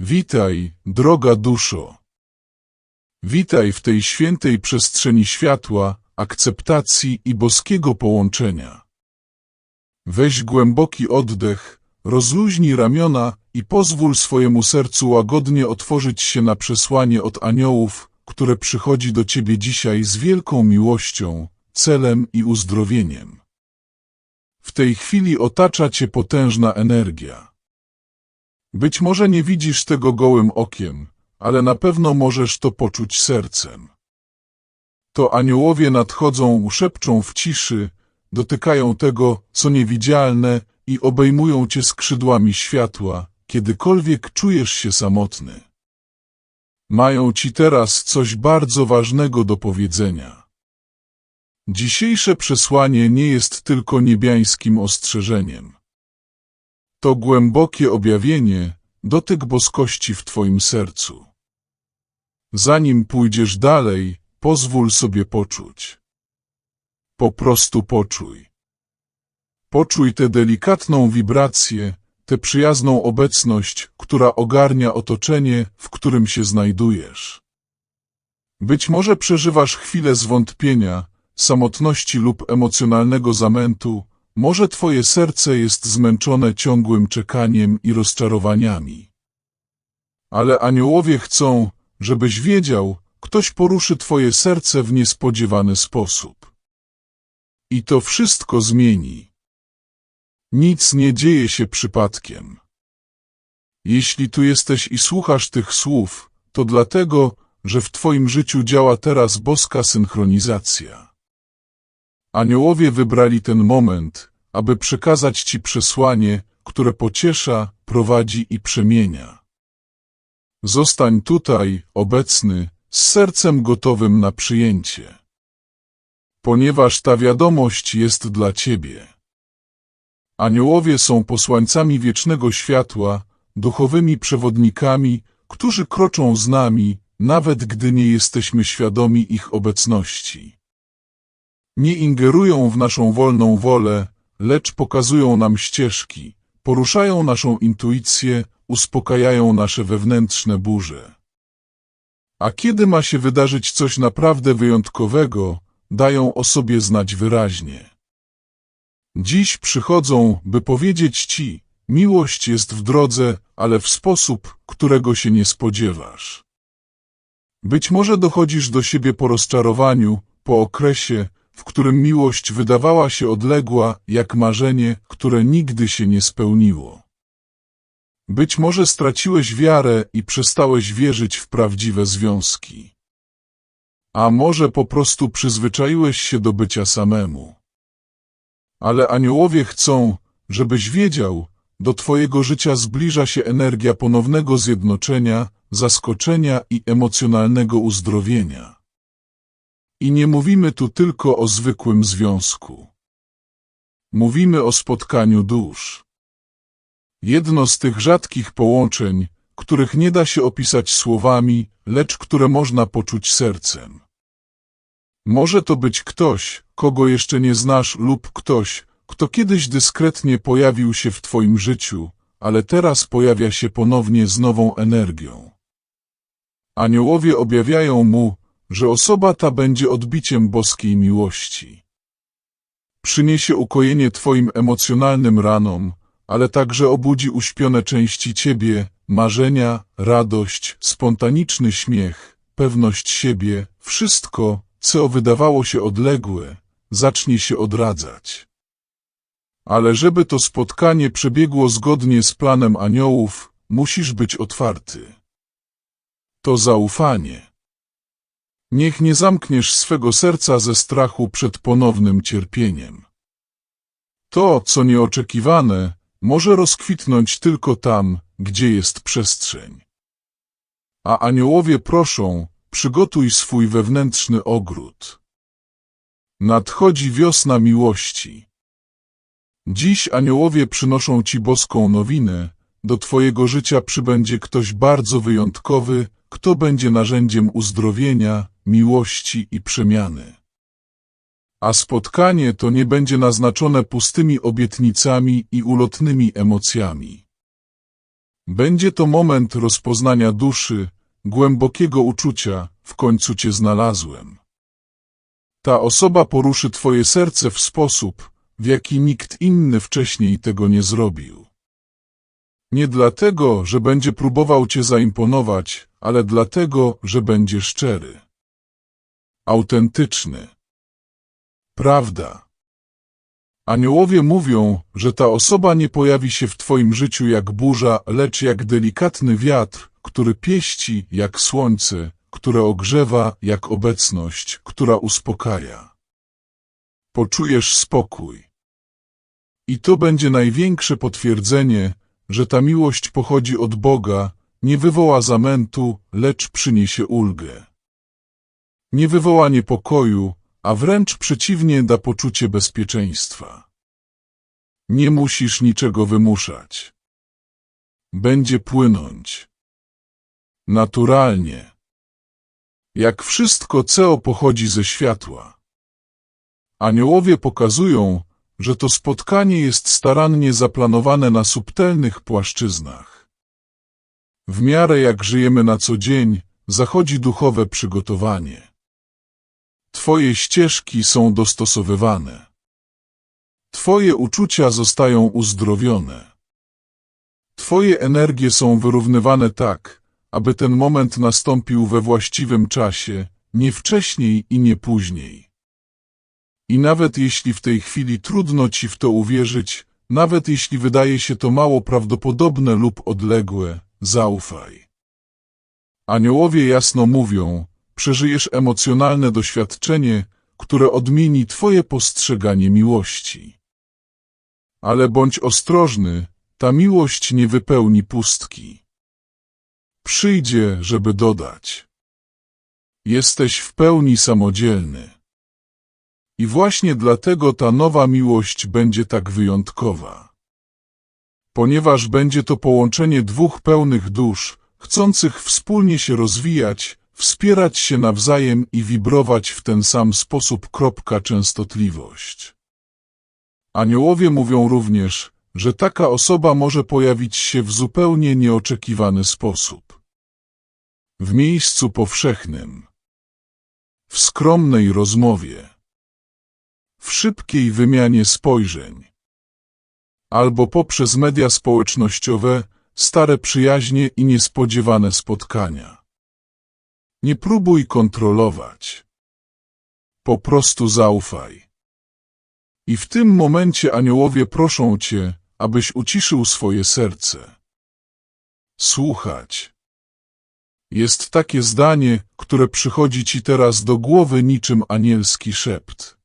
Witaj, droga duszo. Witaj w tej świętej przestrzeni światła, akceptacji i boskiego połączenia. Weź głęboki oddech, rozluźnij ramiona i pozwól swojemu sercu łagodnie otworzyć się na przesłanie od aniołów, które przychodzi do ciebie dzisiaj z wielką miłością, celem i uzdrowieniem. W tej chwili otacza cię potężna energia. Być może nie widzisz tego gołym okiem, ale na pewno możesz to poczuć sercem. To aniołowie nadchodzą, szepczą w ciszy, dotykają tego, co niewidzialne i obejmują cię skrzydłami światła, kiedykolwiek czujesz się samotny. Mają ci teraz coś bardzo ważnego do powiedzenia. Dzisiejsze przesłanie nie jest tylko niebiańskim ostrzeżeniem. To głębokie objawienie, dotyk boskości w Twoim sercu. Zanim pójdziesz dalej, pozwól sobie poczuć. Po prostu poczuj. Poczuj tę delikatną wibrację, tę przyjazną obecność, która ogarnia otoczenie, w którym się znajdujesz. Być może przeżywasz chwilę zwątpienia, samotności lub emocjonalnego zamętu, może twoje serce jest zmęczone ciągłym czekaniem i rozczarowaniami. Ale aniołowie chcą, żebyś wiedział, ktoś poruszy twoje serce w niespodziewany sposób. I to wszystko zmieni. Nic nie dzieje się przypadkiem. Jeśli tu jesteś i słuchasz tych słów, to dlatego, że w twoim życiu działa teraz boska synchronizacja. Aniołowie wybrali ten moment, aby przekazać Ci przesłanie, które pociesza, prowadzi i przemienia. Zostań tutaj, obecny, z sercem gotowym na przyjęcie. Ponieważ ta wiadomość jest dla Ciebie. Aniołowie są posłańcami wiecznego światła, duchowymi przewodnikami, którzy kroczą z nami, nawet gdy nie jesteśmy świadomi ich obecności. Nie ingerują w naszą wolną wolę, lecz pokazują nam ścieżki, poruszają naszą intuicję, uspokajają nasze wewnętrzne burze. A kiedy ma się wydarzyć coś naprawdę wyjątkowego, dają o sobie znać wyraźnie. Dziś przychodzą, by powiedzieć Ci, miłość jest w drodze, ale w sposób, którego się nie spodziewasz. Być może dochodzisz do siebie po rozczarowaniu, po okresie, w którym miłość wydawała się odległa, jak marzenie, które nigdy się nie spełniło. Być może straciłeś wiarę i przestałeś wierzyć w prawdziwe związki. A może po prostu przyzwyczaiłeś się do bycia samemu. Ale aniołowie chcą, żebyś wiedział, do twojego życia zbliża się energia ponownego zjednoczenia, zaskoczenia i emocjonalnego uzdrowienia. I nie mówimy tu tylko o zwykłym związku. Mówimy o spotkaniu dusz. Jedno z tych rzadkich połączeń, których nie da się opisać słowami, lecz które można poczuć sercem. Może to być ktoś, kogo jeszcze nie znasz lub ktoś, kto kiedyś dyskretnie pojawił się w Twoim życiu, ale teraz pojawia się ponownie z nową energią. Aniołowie objawiają mu, że osoba ta będzie odbiciem boskiej miłości. Przyniesie ukojenie Twoim emocjonalnym ranom, ale także obudzi uśpione części Ciebie, marzenia, radość, spontaniczny śmiech, pewność siebie, wszystko, co wydawało się odległe, zacznie się odradzać. Ale żeby to spotkanie przebiegło zgodnie z planem aniołów, musisz być otwarty. To zaufanie. Niech nie zamkniesz swego serca ze strachu przed ponownym cierpieniem. To, co nieoczekiwane, może rozkwitnąć tylko tam, gdzie jest przestrzeń. A aniołowie proszą, przygotuj swój wewnętrzny ogród. Nadchodzi wiosna miłości. Dziś aniołowie przynoszą Ci boską nowinę, do Twojego życia przybędzie ktoś bardzo wyjątkowy, kto będzie narzędziem uzdrowienia, miłości i przemiany. A spotkanie to nie będzie naznaczone pustymi obietnicami i ulotnymi emocjami. Będzie to moment rozpoznania duszy, głębokiego uczucia, w końcu cię znalazłem. Ta osoba poruszy twoje serce w sposób, w jaki nikt inny wcześniej tego nie zrobił. Nie dlatego, że będzie próbował cię zaimponować, ale dlatego, że będzie szczery. Autentyczny. Prawda. Aniołowie mówią, że ta osoba nie pojawi się w twoim życiu jak burza, lecz jak delikatny wiatr, który pieści jak słońce, które ogrzewa jak obecność, która uspokaja. Poczujesz spokój. I to będzie największe potwierdzenie, że ta miłość pochodzi od Boga, nie wywoła zamętu, lecz przyniesie ulgę. Nie wywoła niepokoju, a wręcz przeciwnie da poczucie bezpieczeństwa. Nie musisz niczego wymuszać. Będzie płynąć. Naturalnie. Jak wszystko, co pochodzi ze światła. Aniołowie pokazują, że to spotkanie jest starannie zaplanowane na subtelnych płaszczyznach. W miarę jak żyjemy na co dzień, zachodzi duchowe przygotowanie. Twoje ścieżki są dostosowywane. Twoje uczucia zostają uzdrowione. Twoje energie są wyrównywane tak, aby ten moment nastąpił we właściwym czasie, nie wcześniej i nie później. I nawet jeśli w tej chwili trudno ci w to uwierzyć, nawet jeśli wydaje się to mało prawdopodobne lub odległe, zaufaj. Aniołowie jasno mówią, przeżyjesz emocjonalne doświadczenie, które odmieni twoje postrzeganie miłości. Ale bądź ostrożny, ta miłość nie wypełni pustki. Przyjdzie, żeby dodać. Jesteś w pełni samodzielny. I właśnie dlatego ta nowa miłość będzie tak wyjątkowa. Ponieważ będzie to połączenie dwóch pełnych dusz, chcących wspólnie się rozwijać, wspierać się nawzajem i wibrować w ten sam sposób. Kropka częstotliwość. Aniołowie mówią również, że taka osoba może pojawić się w zupełnie nieoczekiwany sposób. W miejscu powszechnym. W skromnej rozmowie. W szybkiej wymianie spojrzeń. Albo poprzez media społecznościowe, stare przyjaźnie i niespodziewane spotkania. Nie próbuj kontrolować. Po prostu zaufaj. I w tym momencie aniołowie proszą cię, abyś uciszył swoje serce. Słuchać. Jest takie zdanie, które przychodzi ci teraz do głowy niczym anielski szept.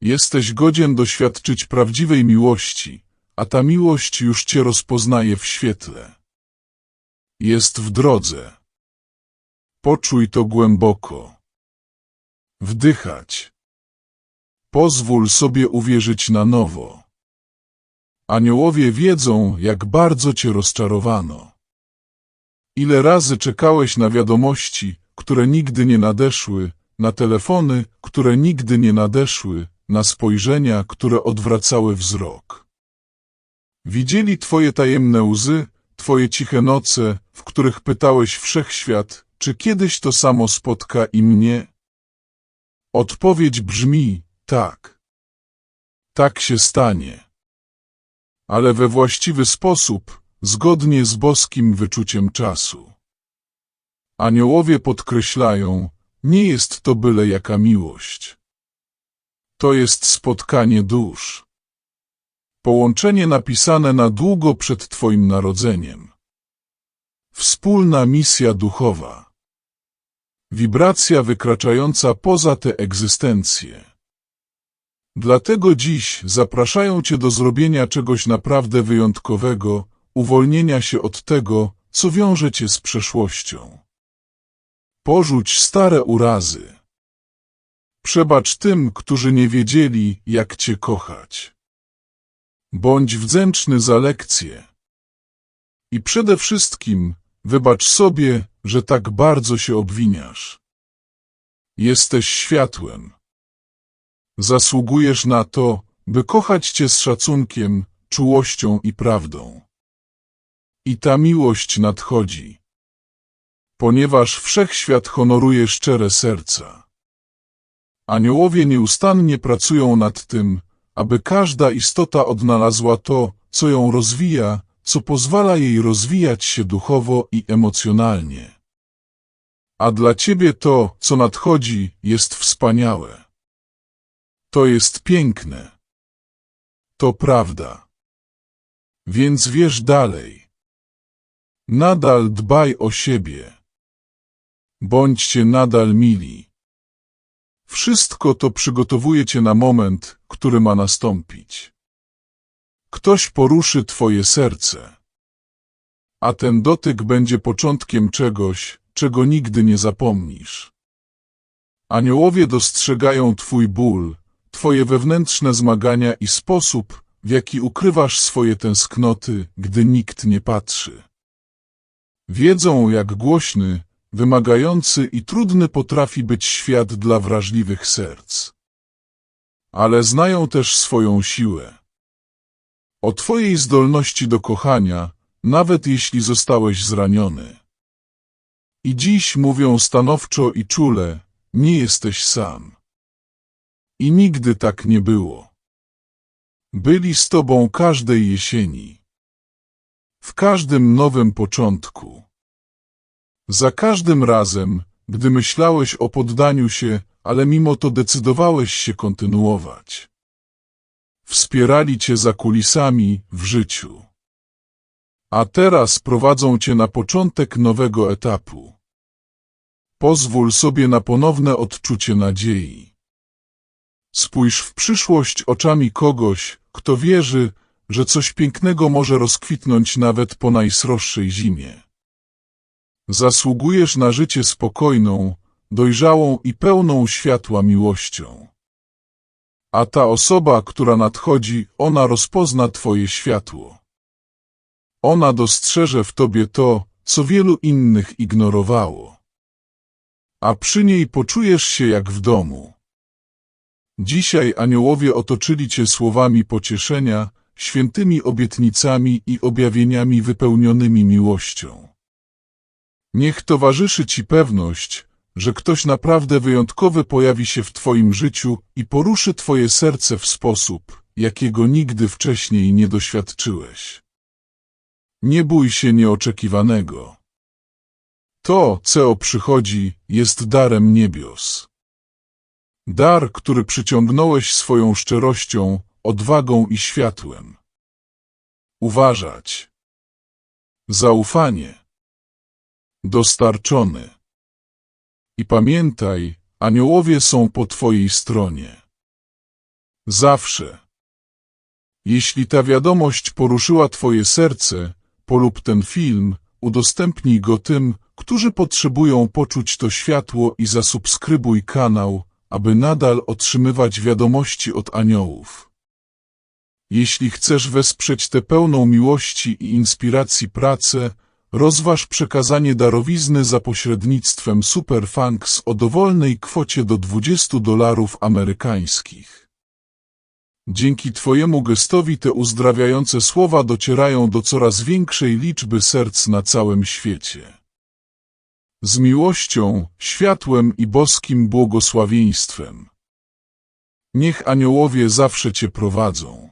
Jesteś godzien doświadczyć prawdziwej miłości, a ta miłość już cię rozpoznaje w świetle. Jest w drodze. Poczuj to głęboko. Wdychać. Pozwól sobie uwierzyć na nowo. Aniołowie wiedzą, jak bardzo cię rozczarowano. Ile razy czekałeś na wiadomości, które nigdy nie nadeszły, na telefony, które nigdy nie nadeszły, na spojrzenia, które odwracały wzrok. Widzieli twoje tajemne łzy, twoje ciche noce, w których pytałeś wszechświat, czy kiedyś to samo spotka i mnie? Odpowiedź brzmi tak. Tak się stanie. Ale we właściwy sposób, zgodnie z boskim wyczuciem czasu. Aniołowie podkreślają, nie jest to byle jaka miłość. To jest spotkanie dusz. Połączenie napisane na długo przed Twoim narodzeniem. Wspólna misja duchowa. Wibracja wykraczająca poza tę egzystencję. Dlatego dziś zapraszają Cię do zrobienia czegoś naprawdę wyjątkowego, uwolnienia się od tego, co wiąże Cię z przeszłością. Porzuć stare urazy. Przebacz tym, którzy nie wiedzieli, jak Cię kochać. Bądź wdzięczny za lekcje. I przede wszystkim wybacz sobie, że tak bardzo się obwiniasz. Jesteś światłem. Zasługujesz na to, by kochać Cię z szacunkiem, czułością i prawdą. I ta miłość nadchodzi. Ponieważ wszechświat honoruje szczere serca. Aniołowie nieustannie pracują nad tym, aby każda istota odnalazła to, co ją rozwija, co pozwala jej rozwijać się duchowo i emocjonalnie. A dla ciebie to, co nadchodzi, jest wspaniałe. To jest piękne. To prawda. Więc wierz dalej. Nadal dbaj o siebie. Bądźcie nadal mili. Wszystko to przygotowuje cię na moment, który ma nastąpić. Ktoś poruszy twoje serce. A ten dotyk będzie początkiem czegoś, czego nigdy nie zapomnisz. Aniołowie dostrzegają twój ból, twoje wewnętrzne zmagania i sposób, w jaki ukrywasz swoje tęsknoty, gdy nikt nie patrzy. Wiedzą, jak głośny, wymagający i trudny potrafi być świat dla wrażliwych serc. Ale znają też swoją siłę. O twojej zdolności do kochania, nawet jeśli zostałeś zraniony. I dziś mówią stanowczo i czule, nie jesteś sam. I nigdy tak nie było. Byli z tobą każdej jesieni. W każdym nowym początku. Za każdym razem, gdy myślałeś o poddaniu się, ale mimo to decydowałeś się kontynuować. Wspierali cię za kulisami w życiu. A teraz prowadzą cię na początek nowego etapu. Pozwól sobie na ponowne odczucie nadziei. Spójrz w przyszłość oczami kogoś, kto wierzy, że coś pięknego może rozkwitnąć nawet po najsroższej zimie. Zasługujesz na życie spokojną, dojrzałą i pełną światła miłością. A ta osoba, która nadchodzi, ona rozpozna Twoje światło. Ona dostrzeże w Tobie to, co wielu innych ignorowało. A przy niej poczujesz się jak w domu. Dzisiaj aniołowie otoczyli Cię słowami pocieszenia, świętymi obietnicami i objawieniami wypełnionymi miłością. Niech towarzyszy Ci pewność, że ktoś naprawdę wyjątkowy pojawi się w Twoim życiu i poruszy Twoje serce w sposób, jakiego nigdy wcześniej nie doświadczyłeś. Nie bój się nieoczekiwanego. To, co przychodzi, jest darem niebios. Dar, który przyciągnąłeś swoją szczerością, odwagą i światłem. Uważać. Zaufanie. Dostarczony. I pamiętaj, aniołowie są po Twojej stronie. Zawsze. Jeśli ta wiadomość poruszyła Twoje serce, polub ten film, udostępnij go tym, którzy potrzebują poczuć to światło i zasubskrybuj kanał, aby nadal otrzymywać wiadomości od aniołów. Jeśli chcesz wesprzeć tę pełną miłości i inspiracji pracę, rozważ przekazanie darowizny za pośrednictwem Superfunks o dowolnej kwocie do 20 dolarów amerykańskich. Dzięki Twojemu gestowi te uzdrawiające słowa docierają do coraz większej liczby serc na całym świecie. Z miłością, światłem i boskim błogosławieństwem. Niech aniołowie zawsze Cię prowadzą.